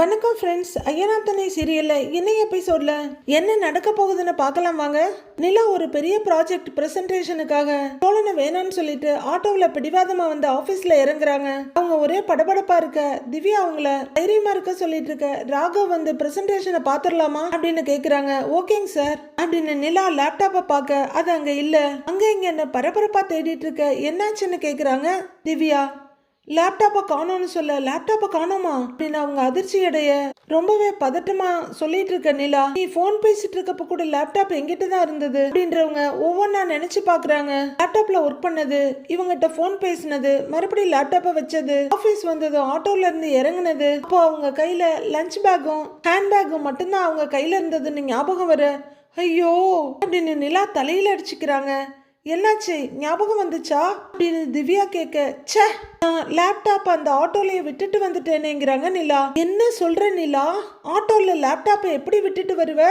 வணக்கம் ஃப்ரெண்ட்ஸ் ஐயனாத்தனை சீரியலில் இன்னைக்கு எபிசோடில் என்ன நடக்க போகுதுன்னு பார்க்கலாம் வாங்க. நிலா ஒரு பெரிய ப்ராஜெக்ட் ப்ரெசன்டேஷனுக்காக சோழனை வேணான்னு சொல்லிட்டு ஆட்டோவில் பிடிவாதமாக வந்து ஆஃபீஸில் இறங்குறாங்க. அவங்க ஒரே படபடப்பாக இருக்க திவ்யா அவங்கள தைரியமாக இருக்க சொல்லிட்டு இருக்க ராகவ் வந்து ப்ரெசன்டேஷனை பார்த்துடலாமா அப்படின்னு கேட்குறாங்க ஓகேங்க சார் அப்படின்னு நிலா லேப்டாப்பை பார்க்க அது அங்கே இல்லை. அங்கே இங்கே என்ன பரபரப்பாக தேடிட்டு இருக்க என்னாச்சுன்னு கேட்குறாங்க திவ்யா. லேப்டாப்பை காணோம்னு சொல்ல லேப்டாப்பை காணோமா? அப்படின்னு அவங்க அதிர்ச்சி அடைய ரொம்பவே பதட்டமா சொல்லிட்டு இருக்க நிலா. நீ ஃபோன் பேசிட்டு இருக்கப்ப கூட லேப்டாப் எங்கிட்ட தான் இருந்தது? அப்படின்றவங்க ஒவ்வொன்றா நினைச்சு பாக்குறாங்க. லேப்டாப்ல ஒர்க் பண்ணது இவங்கிட்ட ஃபோன் பேசினது மறுபடியும் லேப்டாப்பை வச்சது. ஆஃபீஸ் வந்தது ஆட்டோல இருந்து இறங்குனது. அப்போ அவங்க கையில லஞ்ச் பேக்கும் ஹேண்ட் பேக்கும் மட்டும்தான் அவங்க கையில இருந்ததுன்னு ஞாபகம் வர ஐயோ! அப்படின்னு நிலா தலையில அடிச்சுக்கிறாங்க. என்னாச்சு? ஞாபகம் வந்துச்சா? அப்படின்னு திவ்யா கேட்க ச்சே நான் லேப்டாப் அந்த ஆட்டோலயே விட்டுட்டு வந்துட்டேனேங்கிறாங்க நிலா. என்ன சொல்ற நிலா? ஆட்டோல லேப்டாப்பை எப்படி விட்டுட்டு வருவ?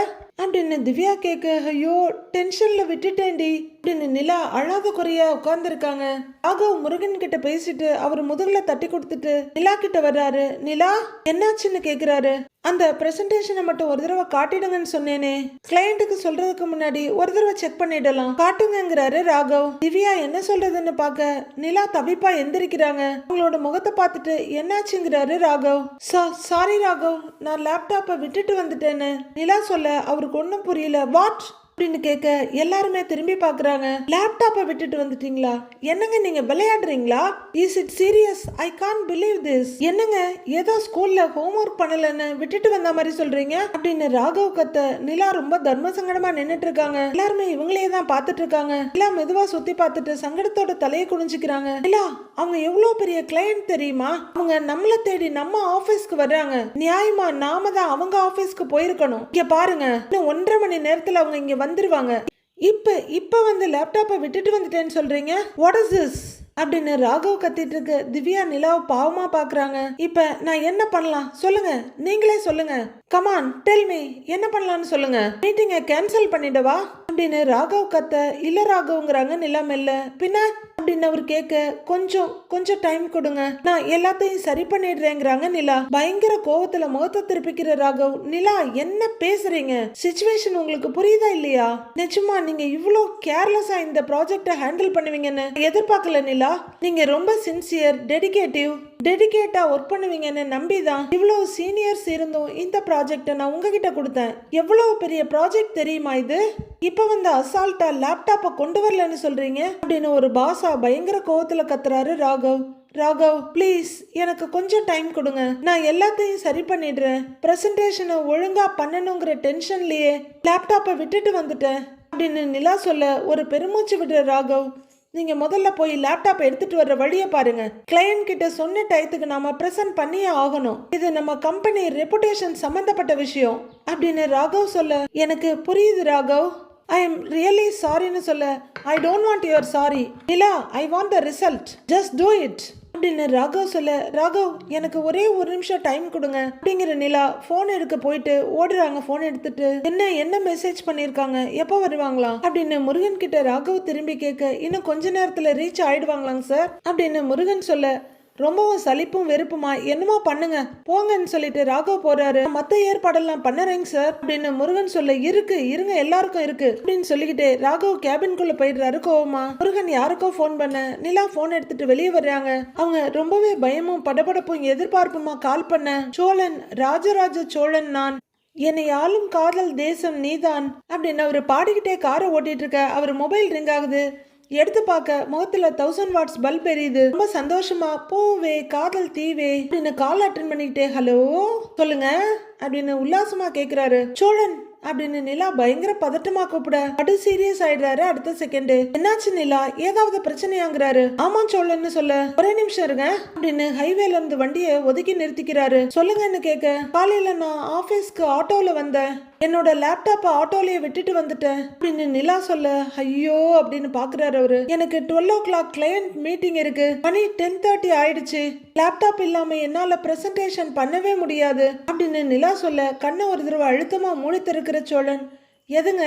அப்படின்னு திவ்யா கேட்க ஐயோ டென்ஷன்ல விட்டுட்டேன்டி. அப்படின்னு நிலா அழாத குறைய உட்கார்ந்துருக்காங்க. ராகவ் முருகன் கிட்ட பேசிட்டு அவர் முதுகுல தட்டி கொடுத்துட்டு நிலா கிட்ட வர்றாரு. நிலா என்னாச்சுன்னு கேக்குறாரு? அந்த பிரசன்டேஷனை மட்டும் ஒரு தடவை காட்டிடுங்கன்னு சொன்னேனே. கிளையண்ட்டுக்கு சொல்றதுக்கு முன்னாடி ஒரு தடவை செக் பண்ணிடலாம். காட்டுங்கிறாரு ராகவ். திவ்யா என்ன சொல்றதுன்னு பார்க்க நிலா தவிப்பா எந்திரிக்கிறாங்க. அவங்களோட முகத்தை பார்த்துட்டு என்னாச்சுங்கிறாரு ராகவ். சாரி ராகவ். நான் லேப்டாப்பை விட்டுட்டு வந்துட்டேன்னு. நிலா சொல்ல அவர் அவருக்கு ஒன்றும் புரியல. வாட் அப்படின்னு கேட்க எல்லாருமே திரும்பி பார்க்குறாங்க. லேப்டாப்பை விட்டுட்டு வந்துட்டீங்களா? என்னங்க நீங்க விளையாடுறீங்களா? Is it serious I can believe this என்னங்க ஏதோ ஸ்கூல்ல ஹோம்ஒர்க் பண்ணலன்னு விட்டுட்டு வந்த மாதிரி சொல்றீங்க? அப்படின்னு ராகவ் கத்த நிலா ரொம்ப தர்ம சங்கடமா நின்னுட்டு இருக்காங்க எல்லாருமே இவங்களே தான் பார்த்துட்டு இருக்காங்க நிலா மெதுவா சுத்தி பார்த்துட்டு சங்கடத்தோட தலையை குனிஞ்சுக்கிறாங்க. நிலா அவங்க எவ்வளவு பெரிய கிளையண்ட் தெரியுமா? அவங்க நம்மள தேடி நம்ம ஆபீஸ்க்கு வர்றாங்க. நியாயமா நாம தான் அவங்க ஆபீஸ்க்கு போயிருக்கணும். இங்க பாருங்க இன்னும் ஒன்றரை மணி நேரத்துல அவங்க இங்க வந்துருவாங்க. இப்போ இப்போ வந்து லேப்டாப்பை விட்டுட்டு வந்துட்டேன்னு சொல்றீங்க? வாட் இஸ் திஸ் அப்படின்னு ராகவ் கத்திட்டு இருக்கு திவ்யா நிலாவை பாவமா பாக்குறாங்க. இப்ப நான் என்ன பண்ணலாம்? சொல்லுங்க. நீங்களே சொல்லுங்க. கமான் டெல் மீ என்ன பண்ணலாம்னு சொல்லுங்க. மீட்டிங்கை கேன்சல் பண்ணிடவா? அப்படின்னு ராகவ் கத்த இல்ல ராகவ்ங்கிறாங்க நிலா மெல்ல பின்ன? அப்படின்னு அவர் கேட்க கொஞ்சம் கொஞ்சம் டைம் கொடுங்க. நான் எல்லாத்தையும் சரி பண்ணிடுறேங்கிறாங்க நிலா. பயங்கர கோவத்துல முகத்தை திருப்பிக்கிற ராகவ் நிலா என்ன பேசுறீங்க? சுச்சுவேஷன் உங்களுக்கு புரியுதா இல்லையா? நிஜமா நீங்க இவ்வளோ கேர்லெஸ்ஸா இந்த ப்ராஜெக்டை ஹேண்டில் பண்ணுவீங்கன்னு எதிர்பார்க்கல நிலா? நீங்க ரொம்ப சின்சியர் டெடிகேட்டிவ் டெடிகேட்டா ஒர்க் பண்ணுவீங்கன்னு நம்பி தான் இவ்வளோ சீனியர்ஸ் இருந்தும் இந்த ப்ராஜெக்டை நான் உங்ககிட்ட கொடுத்தேன். எவ்வளோ பெரிய ப்ராஜெக்ட் தெரியுமா இது? இப்போ வந்து அசால்ட்டா லேப்டாப்பை கொண்டு வரலன்னு சொல்றீங்க? அப்படின்னு ஒரு பாசா பயங்கர கோவத்துல கத்துறாரு ராகவ். ராகவ் ப்ளீஸ் எனக்கு கொஞ்சம் டைம் கொடுங்க. நான் எல்லாத்தையும் சரி பண்ணிடுறேன். ப்ரெசன்டேஷனை ஒழுங்கா பண்ணணுங்கிற டென்ஷன்லயே லேப்டாப்பை விட்டுட்டு வந்துட்டேன். அப்படின்னு நிலா சொல்ல ஒரு பெருமூச்சு விடுற ராகவ். நீங்கள் முதல்ல போய் லேப்டாப் எடுத்துட்டு வர்ற வழியை பாருங்க. கிளையண்ட் கிட்ட சொன்ன டயத்துக்கு நாம ப்ரெசென்ட் பண்ணியே ஆகணும். இது நம்ம கம்பெனி ரெப்புடேஷன் சம்மந்தப்பட்ட விஷயம். அப்படின்னு ராகவ் சொல்ல எனக்கு புரியுது ராகவ். ஐ எம் ரியலி சாரின்னு சொல்ல I don't want your sorry Nila I want the result just do it அப்படின்னு ராகவ் சொல்ல ராகவ் எனக்கு ஒரே ஒரு நிமிஷம் டைம் கொடுங்க. அப்படிங்கிற நிலா ஃபோன் எடுக்க போயிட்டு ஓடுறாங்க ஃபோன் எடுத்துட்டு. என்ன என்ன மெசேஜ் பண்ணிருக்காங்க? எப்போ வருவாங்களாம் அப்படின்னு முருகன் கிட்ட ராகவ் திரும்பி கேட்க இன்னும் கொஞ்ச நேரத்துல ரீச் ஆயிடுவாங்களாங்க சார் அப்படின்னு முருகன் சொல்ல ரொம்பவும் சலிப்பும் வெறுப்புமா? என்னமோ பண்ணுங்க. போங்கன்னு சொல்லிட்டு ராகவ் போறாரு. மத்த ஏற்பாடெல்லாம் பண்ணறேங்க சார். அப்படின்னு முருகன் சொல்ல இருக்கு இருங்க எல்லாருக்கும் இருக்கு அப்படின்னு சொல்லிக்கிட்டு ராகவ் கேபின்குள்ள போயிடுறாரு கோவமா. முருகன் யாருக்கோ ஃபோன் பண்ண நிலா போன் எடுத்துட்டு வெளியே வர்றாங்க. அவங்க ரொம்பவே பயமும் படபடப்பும் எதிர்பார்ப்புமா கால் பண்ண. சோழன் ராஜராஜ சோழன் நான். என்னை ஆளும் காதல் தேசம் நீதான். அப்படின்னு அவர் பாடிக்கிட்டே காரை ஓட்டிட்டு இருக்க அவர் மொபைல் ரிங் ஆகுது. எடுத்து பார்க்க முகத்துல தௌசண்ட் வாட்ஸ் பல்ப் எரியுது. ரொம்ப சந்தோஷமா போவே காதல் தீவே. அப்படின்னு கால் அட்டன் பண்ணிக்கிட்டே ஹலோ சொல்லுங்க. அப்படின்னு உல்லாசமா கேக்குறாரு. சோழன் அப்படின்னு நிலா பயங்கர பதட்டமா கூப்பிட அடு சீரியஸ் ஆயிடுறாரு அடுத்த செகண்ட் என்னாச்சு நிலா? ஏதாவது பிரச்சனையாங்கிறாரு. ஆமா சோழன்னு சொல்ல. ஒரே நிமிஷம் இருங்க அப்படின்னு ஹைவேல இருந்து வண்டியை ஒதுக்கி நிறுத்திக்கிறாரு. சொல்லுங்கன்னு கேட்க காலையில நான் ஆபீஸ்க்கு ஆட்டோல வந்தேன். என்னோட லேப்டாப்பை ஆட்டோலயே விட்டுட்டு வந்துட்டேன். அப்படின்னு நிலா சொல்ல ஐயோ அப்படின்னு பாக்குறாரு அவரு. எனக்கு twelve o'clock client meeting இருக்கு. மணி டென் தேர்ட்டி ஆயிடுச்சு. லேப்டாப் இல்லாம என்னால பிரசன்டேஷன் பண்ணவே முடியாது. அப்படின்னு நிலா சொல்ல கண்ணை ஒரு தடவை அழுத்தமா மூடி திறக்கிற சோழன். எதுங்க?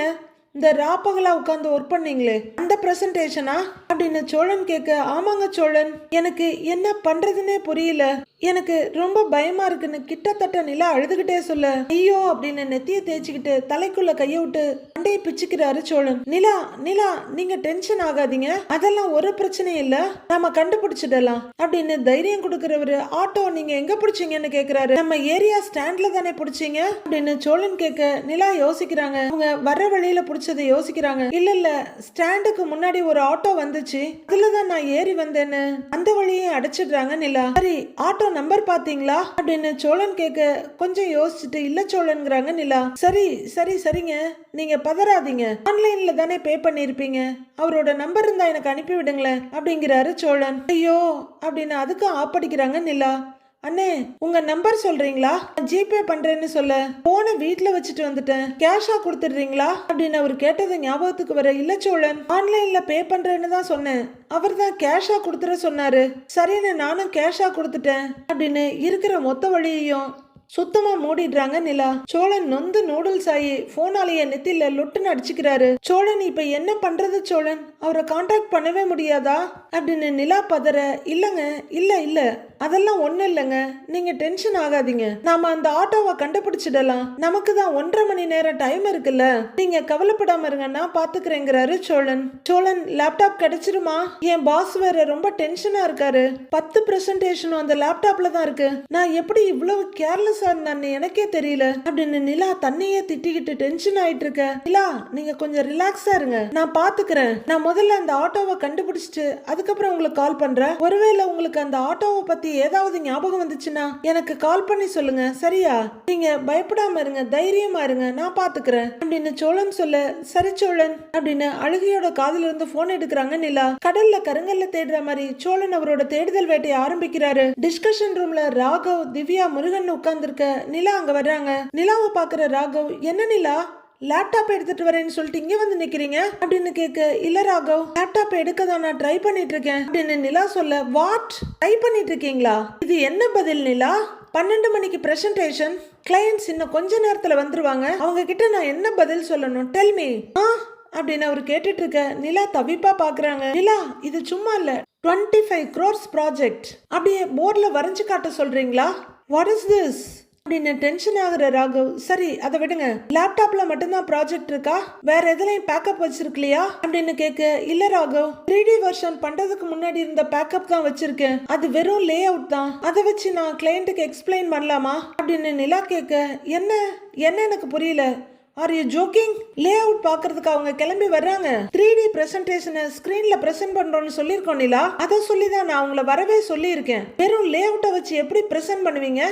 இந்த ராப்பகலா உட்காந்து ஒர்க் பண்ணீங்களே. அந்த பிரசன்டேஷனா அப்படின்னு சோழன் கேட்க ஆமாங்க சோழன். எனக்கு என்ன பண்றதுன்னே புரியல. எனக்கு ரொம்ப பயமா இருக்குன்னு கிட்டத்தட்ட நிலா அழுதுகிட்டே சொல்ல ஐயோ அப்படின்னு நெத்திய தேய்ச்சிக்கிட்டு தலைக்குள்ள கைய விட்டு அண்டையை பிச்சுக்கிறாரு சோழன். நிலா நிலா நீங்க டென்ஷன் ஆகாதீங்க. அதெல்லாம் ஒரு பிரச்சனையும் இல்ல. நாம கண்டுபிடிச்சிடலாம். அப்படின்னு தைரியம் கொடுக்கிறவரு ஆட்டோ நீங்க எங்க பிடிச்சீங்கன்னு கேக்குறாரு. நம்ம ஏரியா ஸ்டாண்ட்ல தானே பிடிச்சீங்க? அப்படின்னு சோழன் கேட்க நிலா யோசிக்கிறாங்க. அவங்க வர வழியில பிடிச்சதை யோசிக்கிறாங்க. இல்ல இல்ல ஸ்டாண்டுக்கு முன்னாடி ஒரு ஆட்டோ வந்துச்சு. அதுலதான் நான் ஏறி வந்தேன்னு அந்த வழியே அடைச்சிடுறாங்க நிலா. சரி ஆட்டோ நம்பர் பாத்தீங்களா? அப்படின்னு சோழன் கேட்க கொஞ்சம் யோசிச்சுட்டு இல்ல சோழன்ங்கிறாங்க நிலா. சரி சரி சரிங்க. நீங்க பதறாதீங்க. ஆன்லைன்ல தானே பே பண்ணிருப்பீங்க அவரோட நம்பர் இருந்தா எனக்கு அனுப்பி விடுங்களேன் அப்படிங்கிறாரு சோழன். ஐயோ அப்படின்னு அதுக்கு ஆப்படிக்கிறாங்க நிலா. அண்ணே உங்க நம்பர் சொல்றீங்களா? நான் ஜிபே பண்றேன்னு சொல்ல. போன வீட்டுல வச்சுட்டு வந்துட்டேன். கேஷா கொடுத்துடுறீங்களா? அப்படின்னு அவர் கேட்டது ஞாபகத்துக்கு வர இல்ல சோழன் ஆன்லைன்ல பே பண்றேன்னு தான் சொன்னேன். அவர் தான் கேஷா கொடுத்துட சொன்னாரு. சரின்னு நானும் கேஷா கொடுத்துட்டேன். அப்படின்னு இருக்கிற மொத்த வழியையும் சுத்தமா மூடிடுறாங்க நிலா. சோழன் நொந்து நூடுல்ஸ் ஆகி போனாலேயே நெத்தில லொட்டுன்னு அடிச்சுக்கிறாரு. சோழன் இப்ப என்ன பண்றது சோழன்? அவரை காண்டாக்ட் பண்ணவே முடியாதா? அப்படின்னு நிலா பதற இல்லங்க இல்ல இல்ல. அதெல்லாம் ஒன்றும் இல்லைங்க. நீங்க டென்ஷன் ஆகாதீங்க. நாம அந்த ஆட்டோவை கண்டுபிடிச்சிடலாம். நமக்கு தான் ஒன்றரை மணி நேரம் டைம் இருக்குல்ல. நீங்க கவலைப்படாம இருங்க நான் பாத்துக்கிறேங்கிறாரு சோழன். சோழன் லேப்டாப் கிடைச்சிருமா? என் பாஸ் வேற ரொம்ப டென்ஷனா இருக்காரு. பத்து பிரசன்டேஷனும் அந்த லேப்டாப்ல தான் இருக்கு. நான் எப்படி இவ்வளவு கேர்லெஸ்ஸா எனக்கே தெரியல. அப்படின்னு நிலா தன்னையே திட்டிக்கிட்டு டென்ஷன் ஆயிட்டு இருக்க நிலா நீங்க கொஞ்சம் ரிலாக்ஸா இருங்க. நான் பாத்துக்கிறேன். நான் முதல்ல அந்த ஆட்டோவை கண்டுபிடிச்சிட்டு அதுக்கப்புறம் உங்களுக்கு கால் பண்றேன். ஒருவேளை உங்களுக்கு அந்த ஆட்டோவை பத்தி ஏதாவது ஞாபகம் வந்துச்சுன்னா எனக்கு கால் பண்ணி சொல்லுங்க. சரியா? நீங்க பயப்படாம இருங்க. தைரியமா இருங்க. நான் பாத்துக்கிறேன். அப்படின்னு சோழன் சொல்ல சரி சோழன் அப்படின்னு அழுகையோட காதுல இருந்து போன் எடுக்கிறாங்க நிலா. கடல்ல கருங்கல்ல தேடுற மாதிரி சோழன் அவரோட தேடுதல் வேட்டையை ஆரம்பிக்கிறாரு. டிஸ்கஷன் ரூம்ல ராகவ் திவ்யா முருகன் இருக்க நிலா அங்க வர்றாங்க. நிலாவை பாக்குற ராகவ் என்ன நிலா? லேப்டாப் எடுத்துட்டு வரேன்னு சொல்லிட்டு இங்க வந்து நிக்கிறீங்க? அப்படின்னு கேட்க இல்ல ராகவ் லேப்டாப் எடுக்க தான் நான் ட்ரை பண்ணிட்டு இருக்கேன் அப்படின்னு நிலா சொல்ல வாட் ட்ரை பண்ணிட்டு இருக்கீங்களா இது என்ன பதில் நிலா? பன்னெண்டு மணிக்கு பிரசன்டேஷன் கிளையன்ஸ் இன்னும் கொஞ்ச நேரத்துல வந்துருவாங்க. அவங்க கிட்ட நான் என்ன பதில் சொல்லணும்? Tell me ah? அப்படின்னு அவர் கேட்டுட்டு இருக்க நிலா தவிப்பா பாக்குறாங்க. நிலா இது சும்மா இல்ல. டுவெண்ட்டி ஃபைவ் க்ரோர்ஸ் ப்ராஜெக்ட் அப்படியே போர்டில் வரைஞ்சு காட்ட சொல்றீங்களா? வாட் இஸ் திஸ் அப்படின்னு டென்ஷன் ஆகுற ராகவ் சரி அதை விடுங்க. லேப்டாப்ல மட்டும்தான் ப்ராஜெக்ட் இருக்கா? வேற எதுலயும் பேக்கப் வச்சிருக்கலையா? அப்படின்னு கேட்க இல்ல ராகவ் த்ரீ டி வெர்ஷன் பண்றதுக்கு முன்னாடி இருந்த பேக்கப் தான் வச்சிருக்கேன். அது வெறும் லே அவுட் தான். அதை வச்சு நான் கிளையண்ட்டுக்கு எக்ஸ்பிளைன் பண்ணலாமா? அப்படின்னு நிலா கேட்க என்ன? என்ன எனக்கு புரியல? Are you joking layout பாக்குறதுக்கு அவங்க கிளம்பி வர்றாங்க. த்ரீ டி பிரசன்டேஷனை ஸ்கிரீன்ல பிரசன்ட் பண்றோம்னு சொல்லியிருக்கோம் நிலா. அதை சொல்லி தான் நான் அவங்கள வரவே சொல்லியிருக்கேன். வெறும் லே அவுட்டை வச்சு எப்படி பிரசன்ட் பண்ணுவீங்க?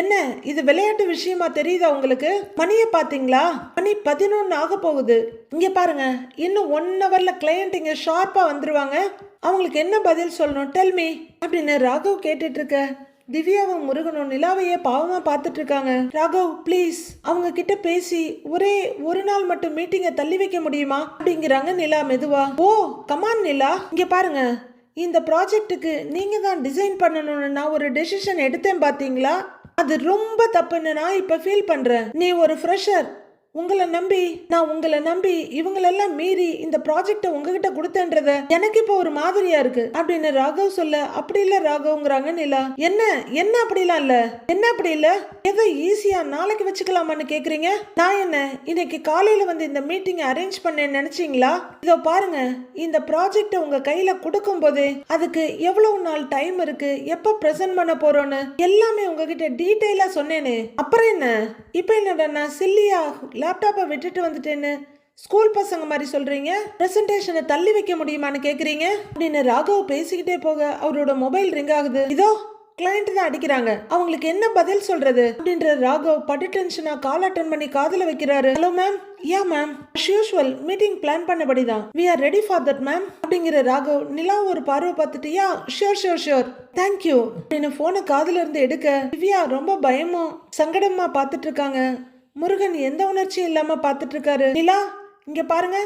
என்ன இது விளையாட்டு விஷயமா தெரியுதா உங்களுக்கு? மணியை பாத்தீங்களா மணி பதினொன்னு ஆக போகுது. இங்க பாருங்க இன்னும் ஒன் ஹவர்ல கிளையண்ட் இங்க ஷார்ப்பா வந்துருவாங்க. அவங்களுக்கு என்ன பதில் சொல்லணும்? டெல் மீ அப்படின்னு ராகவ் கேட்டுட்டு இருக்க. திவ்யாவும் முருகனும் நிலாவையே பாவமா பார்த்துட்டு இருக்காங்க ராகவ் ப்ளீஸ் அவங்க கிட்ட பேசி ஒரே ஒரு நாள் மட்டும் மீட்டிங்கை தள்ளி வைக்க முடியுமா? அப்படிங்கிறாங்க நிலா மெதுவா. Oh come on Nila. இங்க பாருங்க. இந்த ப்ராஜெக்ட்டுக்கு நீங்க தான் டிசைன் பண்ணணும்னு நான் ஒரு டெசிஷன் எடுத்தேன் பாத்தீங்களா? அது ரொம்ப தப்புன்னு நான் இப்ப ஃபீல் பண்றேன். நீ ஒரு ஃப்ரெஷர் உங்களை நம்பி நான் உங்களை நம்பி இவங்களெல்லாம் மீறி இந்த ப்ராஜெக்டை உங்ககிட்ட கொடுத்தேன்றத எனக்கு இப்போ ஒரு மாதிரியா இருக்கு. அப்படின்னு ராகவ் சொல்ல அப்படி இல்ல ராகவ்ங்கிறாங்க நிலா. என்ன என்ன அப்படிலாம் இல்ல? என்ன அப்படி இல்ல? எதை ஈஸியா நாளைக்கு வச்சுக்கலாமான்னு கேக்குறீங்க? நான் என்ன இன்னைக்கு காலையில வந்து இந்த மீட்டிங் அரேஞ்ச் பண்ணேன்னு நினைச்சீங்களா? இதோ பாருங்க இந்த ப்ராஜெக்டை உங்க கையில கொடுக்கும் போது அதுக்கு எவ்வளவு நாள் டைம் இருக்கு? எப்ப பிரசன்ட் பண்ண போறோம்னு எல்லாமே உங்ககிட்ட டீட்டெயிலா சொன்னேனே. அப்புறம் என்ன? இப்போ என்னடா நான் சில்லியா லேப்டாப்பை விட்டுட்டு வந்துட்டேன்னு ஸ்கூல் பசங்க மாதிரி சொல்கிறீங்க ப்ரெசன்டேஷனை தள்ளி வைக்க முடியுமான்னு கேட்குறீங்க அப்படின்னு ராகவ் பேசிக்கிட்டே போக அவரோட மொபைல் ரிங் ஆகுது. இதோ கிளைண்ட் தான் அடிக்கிறாங்க. அவங்களுக்கு என்ன பதில் சொல்றது? அப்படின்ற ராகவ் படு டென்ஷனா கால் அட்டன் பண்ணி காதல வைக்கிறாரு. Hello ma'am ya ma'am usual meeting plan பண்ணபடி தான் we are ready for that ma'am அப்படிங்கிற ராகவ் நிலா ஒரு பார்வை பார்த்துட்டு ya sure sure sure thank you அப்படின்னு போனை காதுல இருந்து எடுக்க திவ்யா ரொம்ப பயமும் சங்கடமா பார்த்துட்டு இருக்காங்க. முருகன் எந்த உணர்ச்சியும் இல்லாமல் பார்த்துட்ருக்காரு. நிலா இங்கே பாருங்க.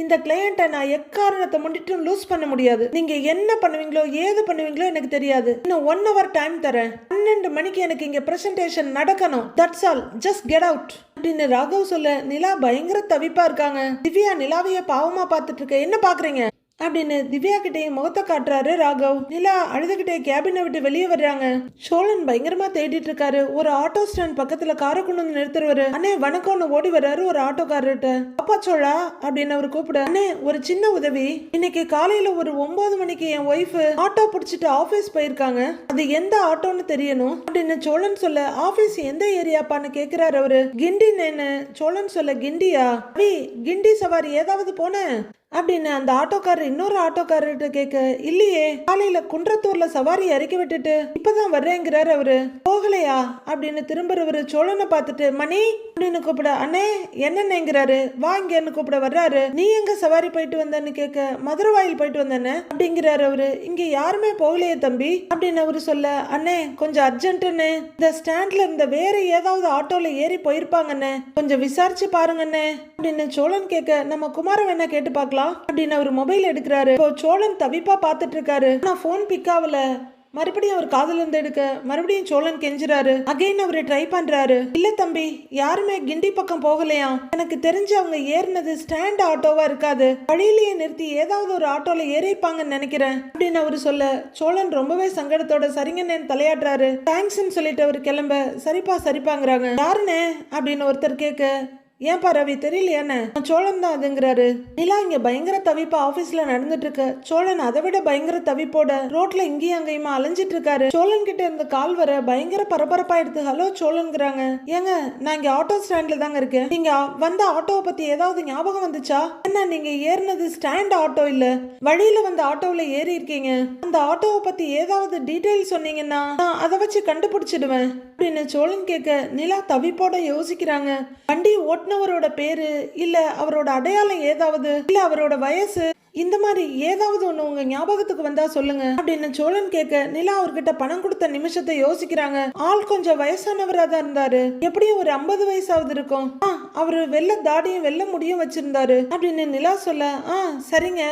இந்த கிளையண்ட்டை நான் எக்காரணத்தை முன்னிட்டும் லூஸ் பண்ண முடியாது. நீங்க என்ன பண்ணுவீங்களோ ஏது பண்ணுவீங்களோ எனக்கு தெரியாது. இன்னும் ஒன் ஹவர் டைம் தரேன். பன்னெண்டு மணிக்கு எனக்கு இங்க பிரசன்டேஷன் நடக்கணும். That's all just get out அப்படின்னு ராகவ் சொல்ல நிலா பயங்கர தவிப்பா இருக்காங்க. திவ்யா நிலாவைய பாவமா பார்த்துட்டு இருக்க என்ன பாக்குறீங்க? அப்படின்னு திவ்யா கிட்டே முகத்தை காட்டுறாரு ராகவ். நிலா அழுதுகிட்டே கேபினை விட்டு வெளியே வர்றாங்க. சோழன் பயங்கரமா தேடிட்டு இருக்காரு. ஒரு ஆட்டோ ஸ்டாண்ட் பக்கத்துல காரை கொண்டு வந்து நிறுத்துறவரு. அண்ணே வணக்கம்னு ஓடி வர்றாரு ஒரு ஆட்டோக்காரர்கிட்ட அப்பா சோழா? அப்படின்னு அவர் கூப்பிட. அண்ணே ஒரு சின்ன உதவி. இன்னைக்கு காலையில ஒரு ஒன்பது மணிக்கு என் ஒய்ஃப் ஆட்டோ பிடிச்சிட்டு ஆபீஸ் போயிருக்காங்க. அது எந்த ஆட்டோன்னு தெரியணும். அப்படின்னு சோழன் சொல்ல ஆபீஸ் எந்த ஏரியாப்பான்னு கேக்குறாரு அவரு. கிண்டி நேனு சோழன் சொல்ல கிண்டியா? ரவி கிண்டி சவாரி ஏதாவது போனேன் அப்படின்னு அந்த ஆட்டோக்காரர் இன்னொரு ஆட்டோக்காரர்கிட்ட கேட்க இல்லையே காலையில குன்றத்தூர்ல சவாரி இறக்கி விட்டுட்டு இப்பதான் வர்றேங்கிறாரு அவரு. போகலையா? அப்படின்னு திரும்புறவரு சோழனை பார்த்துட்டு மணி அப்படின்னு கூப்பிட அண்ணே என்னென்னங்கிறாரு? வா இங்கன்னு கூப்பிட வர்றாரு. நீ எங்க சவாரி போயிட்டு வந்தேன்னு கேட்க மதுரவாயில் போயிட்டு வந்தேன்னு அப்படிங்கிறாரு அவரு. இங்க யாருமே போகலையே தம்பி. அப்படின்னு அவரு சொல்ல அண்ணே கொஞ்சம் அர்ஜென்ட்டுன்னு. இந்த ஸ்டாண்ட்ல இருந்த வேற ஏதாவது ஆட்டோல ஏறி போயிருப்பாங்கண்ணே. கொஞ்சம் விசாரிச்சு பாருங்கண்ணே. அப்படின்னு சோழன் கேட்க நம்ம குமார வேணா கேட்டு பார்க்கலாம். அப்படின்னு அவர் மொபைல் எடுக்கிறாரு. இப்போ சோழன் தவிப்பா பார்த்துட்டு இருக்காரு. நான் ஃபோன் பிக் ஆகல. மறுபடியும் அவர் காதலந்து எடுக்க மறுபடியும் சோழன் கெஞ்சுறாரு. அகைன் அவரை ட்ரை பண்றாரு. இல்ல தம்பி யாருமே கிண்டி பக்கம் போகலையா? எனக்கு தெரிஞ்சு அவங்க ஏறினது ஸ்டாண்ட் ஆட்டோவா இருக்காது. வழியிலேயே நிறுத்தி ஏதாவது ஒரு ஆட்டோல ஏறிப்பாங்கன்னு நினைக்கிறேன் அப்படின்னு அவரு சொல்ல சோழன் ரொம்பவே சங்கடத்தோட சரிங்கன்னு தலையாடுறாரு தேங்க்ஸ்ன்னு சொல்லிட்டு அவர் கிளம்ப சரிப்பா சரிப்பாங்கிறாங்க. யாருண்ணே அப்படின்னு ஒருத்தர் கேட்க ஏன்பா ரவி தெரியலையானே சோழன் தான் அதுங்கிறாரு. நிலா இங்க பயங்கர தவிப்பா ஆபீஸ்ல நடந்துட்டு இருக்கு சோழன் அதை விட பயங்கர தவிப்போட ரோட்ல இங்கேயும் அங்கேயுமா அலைஞ்சிட்டு இருக்காரு சோழன் கிட்ட இருந்த கால் வர பயங்கர பரபரப்பாயிடுது ஹலோ சோழன்ங்கிறாங்க ஏங்க நான் இங்க ஆட்டோ ஸ்டாண்ட்ல தாங்க இருக்கேன். நீங்க வந்த ஆட்டோவை பத்தி ஏதாவது ஞாபகம் வந்துச்சா? என்ன நீங்க ஏறினது ஸ்டாண்ட் ஆட்டோ இல்ல? வழியில வந்த ஆட்டோவில் ஏறி இருக்கீங்க. அந்த ஆட்டோவை பத்தி ஏதாவது டீட்டெயில் சொன்னீங்கன்னா நான் அதை வச்சு கண்டுபிடிச்சிடுவேன். அப்படின்னு சோழன் கேட்க நிலா தவிப்போட யோசிக்கிறாங்க. வண்டி ஓட்டு ஓட்டுனவரோட பேரு இல்ல அவரோட அடையாளம் ஏதாவது இல்ல அவரோட வயசு இந்த மாதிரி ஏதாவது ஒண்ணு உங்க ஞாபகத்துக்கு வந்தா சொல்லுங்க. அப்படின்னு சோழன் கேட்க நிலா அவர்கிட்ட பணம் கொடுத்த நிமிஷத்தை யோசிக்கிறாங்க. ஆள் கொஞ்சம் வயசானவரா தான் இருந்தாரு. எப்படியும் ஒரு ஐம்பது வயசாவது இருக்கும். ஆ அவரு வெள்ள தாடியும் வெள்ள முடியும் வச்சிருந்தாரு. அப்படின்னு நிலா சொல்ல ஆ சரிங்க.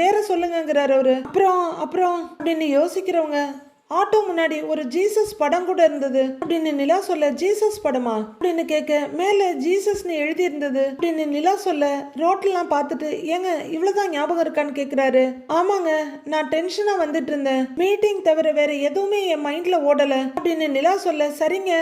வேற சொல்லுங்கங்கிறாரு அவரு. அப்புறம் அப்புறம் அப்படின்னு யோசிக்கிறவங்க ஆட்டோ முன்னாடி ஒரு ஜீசஸ் படம் கூட இருந்தது. அப்படின்னு நிலா சொல்ல ஜீசஸ் படமா? அப்படின்னு கேட்க மேல ஜீசஸ்னு எழுதி இருந்தது அப்படின்னு நிலா சொல்ல ரோட்லாம் பார்த்துட்டு ஏங்க இவ்வளவுதான் ஞாபகம் இருக்கான்னு கேட்குறாரு. ஆமாங்க நான் டென்ஷனா வந்துட்டு இருந்தேன் மீட்டிங் தவிர வேற எதுவுமே என் மைண்ட்ல ஓடல. அப்படின்னு நிலா சொல்ல சரிங்க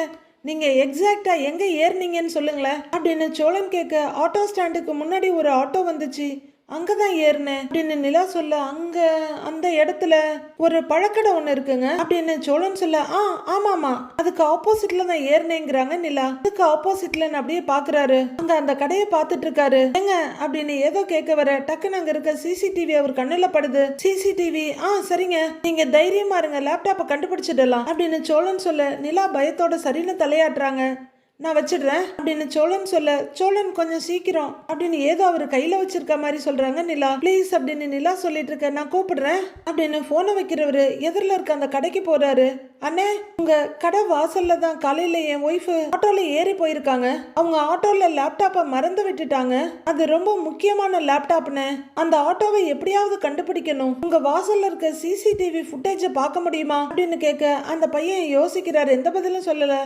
நீங்க எக்ஸாக்டா எங்க ஏறினீங்கன்னு சொல்லுங்களேன். அப்படின்னு சோழன் கேட்க ஆட்டோ ஸ்டாண்டுக்கு முன்னாடி ஒரு ஆட்டோ வந்துச்சு. அங்கதான் ஏறினேன். அப்படின்னு நிலா சொல்ல அங்க அந்த இடத்துல ஒரு பழக்கடை ஒண்ணு இருக்குங்க. அப்படின்னு சோழன் சொல்ல ஆ ஆமாமா. அதுக்கு ஆப்போசிட்ல தான் ஏறினேங்கிறாங்க நிலா. அதுக்கு ஆப்போசிட்ல அப்படியே பாக்குறாரு. அங்க அந்த கடையை பார்த்துட்டு இருக்காரு. ஏங்க அப்படின்னு ஏதோ கேட்க வர டக்குன்னு அங்க இருக்க சிசிடிவி அவர் கண்ணுல படுது. சிசிடிவி ஆ சரிங்க. நீங்க தைரியமா இருங்க. லேப்டாப்பை கண்டுபிடிச்சிடலாம். அப்படின்னு சோழன் சொல்ல நிலா பயத்தோட சரின்னு தலையாட்டுறாங்க. நான் வச்சிடுறேன் அப்படின்னு சோழன் சொல்ல சோழன் கொஞ்சம் சீக்கிரம் அப்படின்னு ஏதோ அவர் கையில வச்சிருக்க மாதிரி சொல்றாங்க நிலா. ப்ளீஸ் அப்படின்னு நிலா சொல்லிட்டு இருக்க நான் கூப்பிடுறேன் அப்படின்னு போனை வைக்கிறவரு எதிரில் இருக்க அந்த கடைக்கு போறாரு. அண்ணே உங்க கடை வாசல்ல தான் காலையில என் ஒய்ஃப் ஆட்டோல ஏறி போயிருக்காங்க. அவங்க ஆட்டோல லேப்டாப்பை மறந்து விட்டுட்டாங்க. அது ரொம்ப முக்கியமான லேப்டாப்னு அந்த ஆட்டோவை எப்படியாவது கண்டுபிடிக்கணும். உங்க வாசல்ல இருக்க சிசிடிவி ஃபுட்டேஜை பார்க்க முடியுமா அப்படின்னு கேட்க அந்த பையன் யோசிக்கிறாரு எந்த பதிலும் சொல்லல.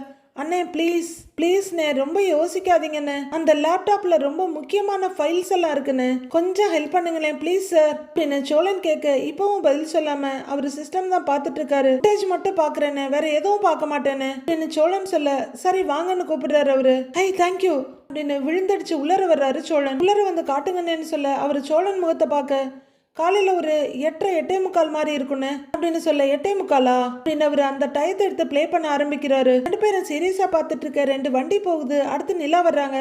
அண்ணே ப்ளீஸ் ப்ளீஸ்ண்ணே ரொம்ப யோசிக்காதீங்கண்ணே. அந்த லேப்டாப்ல ரொம்ப முக்கியமான ஃபைல்ஸ் எல்லாம் இருக்குண்ணே. கொஞ்சம் ஹெல்ப் பண்ணுங்களேன் ப்ளீஸ் சார் அப்படின்னு சோழன் கேட்க இப்பவும் பதில் சொல்லாம அவர் சிஸ்டம் தான் பார்த்துட்டு இருக்காரு. ஃபுட்டேஜ் மட்டும் பாக்குறேன்னு வேற எதுவும் பார்க்க மாட்டேன்னு அப்படின்னு சோழன் சொல்ல சரி வாங்கன்னு கூப்பிடுறாரு அவரு. ஹை தேங்க்யூ அப்படின்னு விழுந்தடிச்சு உள்ளர வர்றாரு சோழன். உள்ளர வந்து காட்டுங்கண்ணேன்னு சொல்ல அவர் சோழன் முகத்தை பார்க்க காலையில் ஒரு எட்டரை எட்டே முக்கால் மாதிரி இருக்குன்னு அப்படின்னு சொல்ல எட்டே முக்காலா? அப்படின்னு அவர் அந்த டயத்தை எடுத்து ப்ளே பண்ண ஆரம்பிக்கிறாரு. ரெண்டு பேரும் சீரியஸாக பார்த்துட்டு இருக்க ரெண்டு வண்டி போகுது அடுத்து நிலா வர்றாங்க.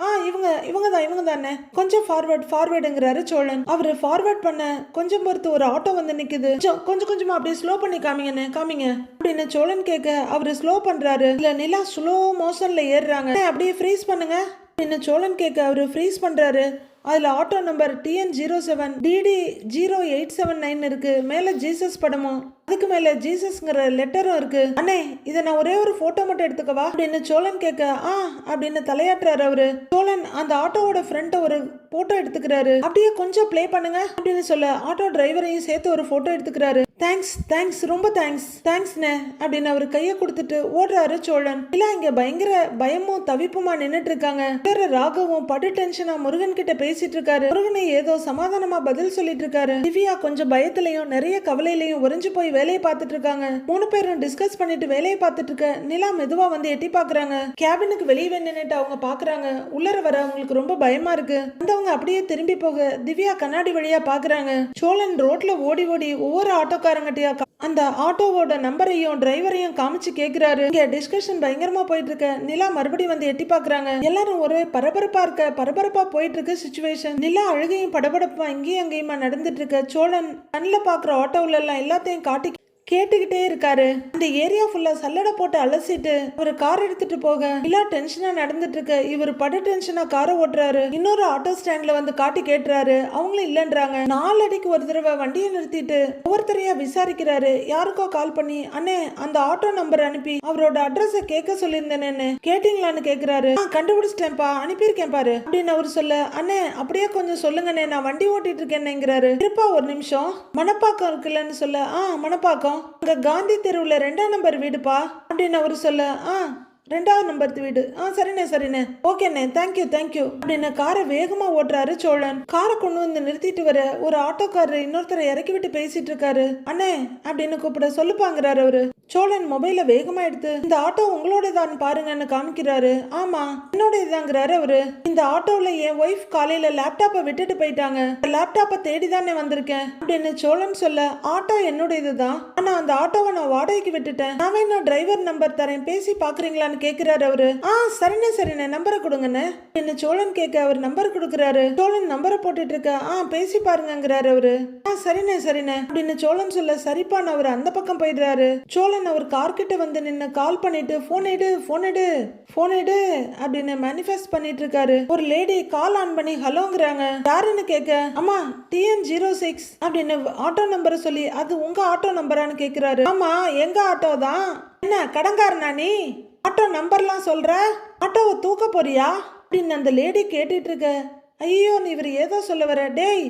ஆ இவங்க இவங்க தான் இவங்க தானே கொஞ்சம் ஃபார்வர்ட் ஃபார்வர்டுங்கிறாரு சோழன். அவர் ஃபார்வர்ட் பண்ண கொஞ்சம் பொறுத்து ஒரு ஆட்டோ வந்து நிக்குது. கொஞ்சம் கொஞ்சம் கொஞ்சமா அப்படியே ஸ்லோ பண்ணி காமிங்கண்ணே காமிங்க. அப்படின்னு சோழன் கேட்க அவர் ஸ்லோ பண்றாரு. இல்ல நிலா ஸ்லோ மோஷன்ல ஏறுறாங்க. அப்படியே ஃப்ரீஸ் பண்ணுங்க. அப்படின்னு சோழன் கேட்க அவர் ஃப்ரீஸ் பண்றாரு. அதில் auto number TN zero seven DD zero eight seven nine இருக்கு. மேலே ஜீசஸ் படமும் அதுக்கு மேல ஜீசஸ்ங்கிற லெட்டரும் இருக்கு. அண்ணே இதை நான் ஒரே ஒரு ஃபோட்டோ மட்டும் எடுத்துக்கவா? அப்படின்னு சோழன் கேட்க ஆ அப்படின்னு தலையாட்டுறாரு அவரு. சோழன் அந்த ஆட்டோவோட ஃப்ரண்ட்டை ஒரு ஃபோட்டோ எடுத்துக்கிறாரு. அப்படியே கொஞ்சம் ப்ளே பண்ணுங்க அப்படின்னு சொல்ல ஆட்டோ டிரைவரையும் சேர்த்து ஒரு ஃபோட்டோ எடுத்துக்கிறாரு. தேங்க்ஸ் தேங்க்ஸ் ரொம்ப தேங்க்ஸ் தேங்க்ஸ்ண்ணே அப்படின்னு அவர் கையை கொடுத்துட்டு ஓடுறாரு சோழன். இல்ல இங்க பயங்கர பயமும் தவிப்புமா நின்னுட்டு இருக்காங்க வேற ராகவும் படு டென்ஷனா முருகன் கிட்ட பேசிட்டு இருக்காரு முருகனை ஏதோ சமாதானமா பதில் சொல்லிட்டு இருக்காரு திவ்யா கொஞ்சம் பயத்திலையும் நிறைய கவலையிலையும் உறைஞ்சு போய் வேலையை பார்த்துட்டு இருக்காங்க மூணு பேரும் டிஸ்கஸ் பண்ணிட்டு வேலையை பார்த்துட்டு இருக்க நிலா மெதுவா வந்து எட்டி பாக்குறாங்க கேபினுக்கு வெளியே நின்னுட்டு அவங்க பாக்குறாங்க உள்ளர வர அவங்களுக்கு ரொம்ப பயமா இருக்கு. வந்தவங்க அப்படியே திரும்பி போக திவ்யா கண்ணாடி வழியா பாக்குறாங்க சோழன் ரோட்ல ஓடி ஓடி ஒவ்வொரு ஆட்டோக்காரங்கிட்டயா அந்த ஆட்டோவோட நம்பரையும் டிரைவரையும் காமிச்சு கேக்குறாரு. இங்க டிஸ்கஷன் பயங்கரமா போயிட்டு இருக்க நிலா மறுபடியும் வந்து எட்டி பாக்குறாங்க. எல்லாரும் ஒரே பரபரப்பா இருக்க பரபரப்பா போயிட்டு இருக்கு சுச்சுவேஷன் நிலா அழுகையும் படபடப்பா இங்கேயும் அங்கேயுமா நடந்துட்டு இருக்க சோழன் கண்ணில் பாக்குற ஆட்டோவுல எல்லாம் எல்லாத்தையும் காட்டி கேட்டுக்கிட்டே இருக்காரு. அந்த ஏரியா ஃபுல்லா சல்லடை போட்டு அலசிட்டு ஒரு கார் எடுத்துட்டு போக. இல்லா டென்ஷனா நடந்துட்டு இருக்கு. இவர் பட டென்ஷனா காரை ஓட்டுறாரு. இன்னொரு ஆட்டோ ஸ்டாண்ட்ல வந்து காட்டி கேட்டுறாரு. அவங்களும் இல்லைன்றாங்க. நாலு அடிக்கு ஒரு தடவை வண்டியை நிறுத்திட்டு ஒவ்வொருத்தரையா விசாரிக்கிறாரு. யாருக்கோ கால் பண்ணி அண்ணே அந்த ஆட்டோ நம்பர் அனுப்பி அவரோட அட்ரஸ கேட்க சொல்லியிருந்தேனேன்னு கேட்டீங்களான்னு கேக்குறாரு. "ஆ, கண்டுபிடிச்சிட்டேன்ப்பா அனுப்பியிருக்கேன் பாரு. அப்படின்னு அவர் சொல்ல அண்ணே அப்படியே கொஞ்சம் சொல்லுங்கண்ணே நான் வண்டி ஓட்டிட்டு இருக்கேன்னுங்கிறாரு. இருப்பா ஒரு நிமிஷம். மணப்பாக்கம் இருக்குல்லன்னு சொல்ல ஆ மணப்பாக்கம் அங்க காந்தி தெருவில் ரெண்டாம் நம்பர் வீடுப்பா. அப்படின்னு அவர் சொல்ல ஆ ரெண்டாவது நம்பர் வீடு. ஆ சரிண்ணே சரிண்ணே. ஓகேண்ணே தேங்க்யூ தேங்க்யூ அப்படின்னு காரை வேகமா ஓட்டுறாரு சோழன். காரை கொண்டு வந்து நிறுத்திட்டு வர ஒரு ஆட்டோக்காரர் இன்னொருத்தரை இறக்கி விட்டு பேசிட்டு இருக்காரு. அண்ணே அப்படின்னு கூப்பிட சொல்லுப்பாங்கிறாரு அவரு. சோழன் மொபைல வேகமா எடுத்து இந்த ஆட்டோ உங்களோடதான் பாருங்கன்னு காமிக்கிறாரு. ஆமா என்னோடதாங்கிறாரு அவரு. இந்த ஆட்டோல என் ஒய்ஃப் காலையில லேப்டாப்பை விட்டுட்டு போயிட்டாங்க. லேப்டாப்பை தேடி தானே வந்திருக்கேன் அப்படின்னு சோழன் சொல்ல ஆட்டோ என்னுடையதுதான் ஆனா அந்த ஆட்டோவை நான் வாடகைக்கு விட்டுட்டேன். நான் வேணா டிரைவர் நம்பர் தரேன். பேசி பாக்குறீங்களான்னு கேக்குறாரு அவரு. ஆ சரிண்ணே சரிண்ணே நம்பரை கொடுங்கண்ணே அப்படின்னு சோழன் கேட்க அவர் நம்பர் கொடுக்குறாரு. சோழன் நம்பரை போட்டுட்டு இருக்க ஆ பேசி பாருங்கங்கிறாரு அவரு. ஆ சரிண்ணே சரிண்ணே அப்படின்னு சோழன் சொல்ல சரிப்பான்னு அவர் அந்த பக்கம் போயிடுறாரு. சோழன் அவர் ஒரு கார்கிட்ட வந்து நின்று கால் பண்ணிட்டு ஃபோன் எடு ஃபோன் எடு ஃபோன் எடு அப்படின்னு மேனிஃபெஸ்ட் பண்ணிட்டு இருக்காரு. ஒரு லேடி கால் ஆன் பண்ணி ஹலோங்கிறாங்க. யாருன்னு கேட்க அம்மா டிஎன் ஜீரோ சிக்ஸ் அப்படின்னு ஆட்டோ நம்பரை சொல்லி அது உங்க ஆட்டோ நம்பரான்னு கேட்கிறாரு ஆமா எங்க ஆட்டோ தான். என்ன கடங்காரனா நீ? ஆட்டோ நம்பர்லாம் சொல்ற? ஆட்டோவை தூக்க போறியா? அப்படின்னு அந்த லேடி கேட்டுட்டு இருக்க. ஐயோ நீ இவர் ஏதோ சொல்ல வர டேய்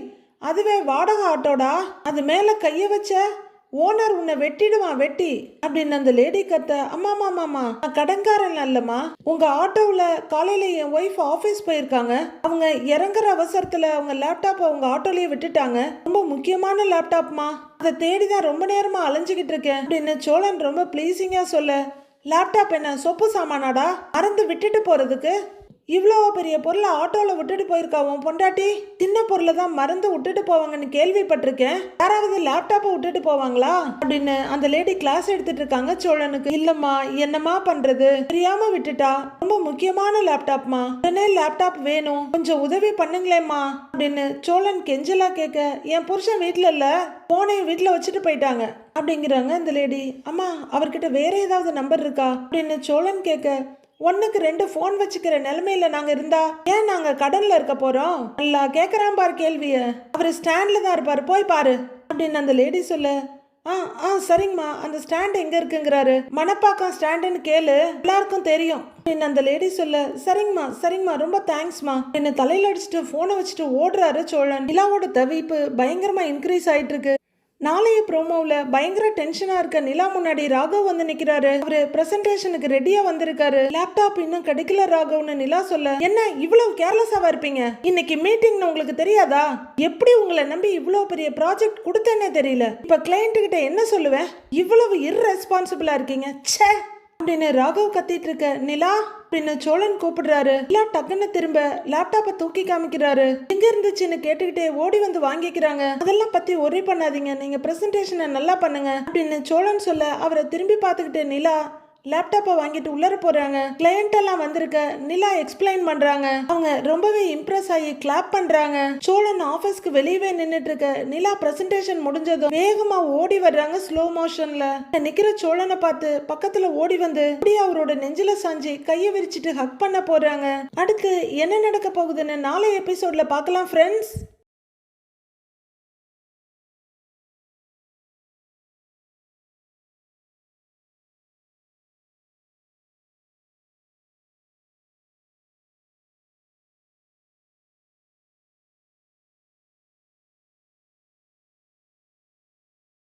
அதுவே வாடகை ஆட்டோடா? அது மேல கைய வச்ச ஓனர் உன்னை வெட்டிடுவான் வெட்டி? அப்படின்னு அந்த லேடி கத்த அம்மாமா மாமா நான் கடன்காரன் இல்லம்மா உங்க ஆட்டோவில் காலையில என் ஒய்ஃப் ஆஃபீஸ் போயிருக்காங்க. அவங்க இறங்குற அவசரத்தில் அவங்க லேப்டாப்பை அவங்க ஆட்டோலயே விட்டுட்டாங்க. ரொம்ப முக்கியமான லேப்டாப்மா அதை தேடி தான் ரொம்ப நேரமா அலைஞ்சுக்கிட்டு இருக்கேன். அப்படின்னு சோழன் ரொம்ப ப்ளீஸிங்கா சொல்ல லேப்டாப் என்ன சொப்பு சாமானாடா? மறந்து விட்டுட்டு போறதுக்கு? இவ்வளோ பெரிய பொருளை ஆட்டோவில் விட்டுட்டு போயிருக்கா உன் பொண்டாட்டி? சின்ன பொருளை தான் மறந்து விட்டுட்டு போவாங்கன்னு கேள்விப்பட்டிருக்கேன். யாராவது லேப்டாப்பை விட்டுட்டு போவாங்களா? அப்படின்னு அந்த லேடி கிளாஸ் எடுத்துட்டு இருக்காங்க சோழனுக்கு. இல்லம்மா என்னம்மா பண்றது? தெரியாம விட்டுட்டா? ரொம்ப முக்கியமான லேப்டாப்மா உடனே லேப்டாப் வேணும். கொஞ்சம் உதவி பண்ணுங்களேம்மா அப்படின்னு சோழன் கெஞ்சலா கேட்க என் புருஷன் வீட்டில் இல்லை போனையும் வீட்டில் வச்சுட்டு போயிட்டாங்க. அப்படிங்கிறாங்க அந்த லேடி அம்மா அவர்கிட்ட வேற ஏதாவது நம்பர் இருக்கா? அப்படின்னு சோழன் கேட்க ஒன்றுக்கு ரெண்டு ஃபோன் வச்சுக்கிற நிலமையில நாங்க இருந்தா ஏன் நாங்க கடன்ல இருக்க போறோம்? நல்லா கேக்குறான் பாரு கேள்விய. அவர் ஸ்டாண்ட்ல தான் இருப்பாரு. போய் பாரு. அப்படின்னு அந்த லேடி சொல்லு. ஆ ஆ சரிங்கம்மா. அந்த ஸ்டாண்ட் எங்க இருக்குங்கிறாரு. மணப்பாக்கம் ஸ்டாண்டுன்னு கேளு. எல்லாருக்கும் தெரியும். அப்படின்னு அந்த லேடி சொல்ல. சரிங்கம்மா சரிங்கம்மா. ரொம்ப தேங்க்ஸ்மா என்ன தலையில அடிச்சுட்டு போனை வச்சுட்டு ஓடுறாரு சோழன். நிலாவோட தவிப்பு பயங்கரமா இன்க்ரீஸ் ஆயிட்டு இருக்கு. நாளைய ப்ரோமோவில் பயங்கர டென்ஷனாக இருக்க நிலா முன்னாடி ராகவ் வந்து நிற்கிறாரு அவரு ப்ரெசன்டேஷனுக்கு ரெடியாக வந்திருக்காரு. லேப்டாப் இன்னும் கிடைக்கல ராகவ்னு நிலா சொல்ல என்ன இவ்வளவு கேர்லெஸ்ஸாக இருப்பீங்க? இன்னைக்கு மீட்டிங்னு உங்களுக்கு தெரியாதா? எப்படி உங்களை நம்பி இவ்வளோ பெரிய ப்ராஜெக்ட் கொடுத்தேன்னே தெரியல. இப்போ கிளைண்ட்டு கிட்ட என்ன சொல்லுவேன்? இவ்வளவு இர்ரெஸ்பான்சிபிளாக இருக்கீங்க. ச்சே! அப்படின்னு ராகவ் கத்திட்டு இருக்க நிலா அப்படின்னு சோழன் கூப்பிடுறாரு. நிலா டக்குன்னு திரும்ப லேப்டாப்பை தூக்கி காமிக்கிறாரு. எங்க இருந்துச்சுன்னு கேட்டுக்கிட்டே ஓடி வந்து வாங்கிக்கிறாங்க. அதெல்லாம் பத்தி ஒரே பண்ணாதீங்க. நீங்க பிரசன்டேஷனை நல்லா பண்ணுங்க அப்படின்னு சோழன் சொல்ல அவரை திரும்பி பார்த்துக்கிட்டு நிலா லேப்டாப்பை வாங்கிட்டு உள்ளர போறாங்க. கிளையண்ட் எல்லாம் வந்திருக்க. நிலா எக்ஸ்பிளைன் பண்றாங்க. அவங்க ரொம்பவே இம்ப்ரெஸ் ஆகி கிளாப் பண்றாங்க. சோழன் ஆபீஸ்க்கு வெளியவே நின்னுட்டு இருக்க. நிலா பிரசன்டேஷன் முடிஞ்சதும் வேகமா ஓடி வர்றாங்க ஸ்லோ மோஷன்ல நிக்கிற சோழனை பார்த்து பக்கத்துல ஓடி வந்து அப்படியே அவரோட நெஞ்சில சாஞ்சி கையை விரிச்சிட்டு ஹக் பண்ண போறாங்க. அடுத்து என்ன நடக்க போகுதுன்னு நாளை எபிசோட்ல பார்க்கலாம் ஃப்ரெண்ட்ஸ்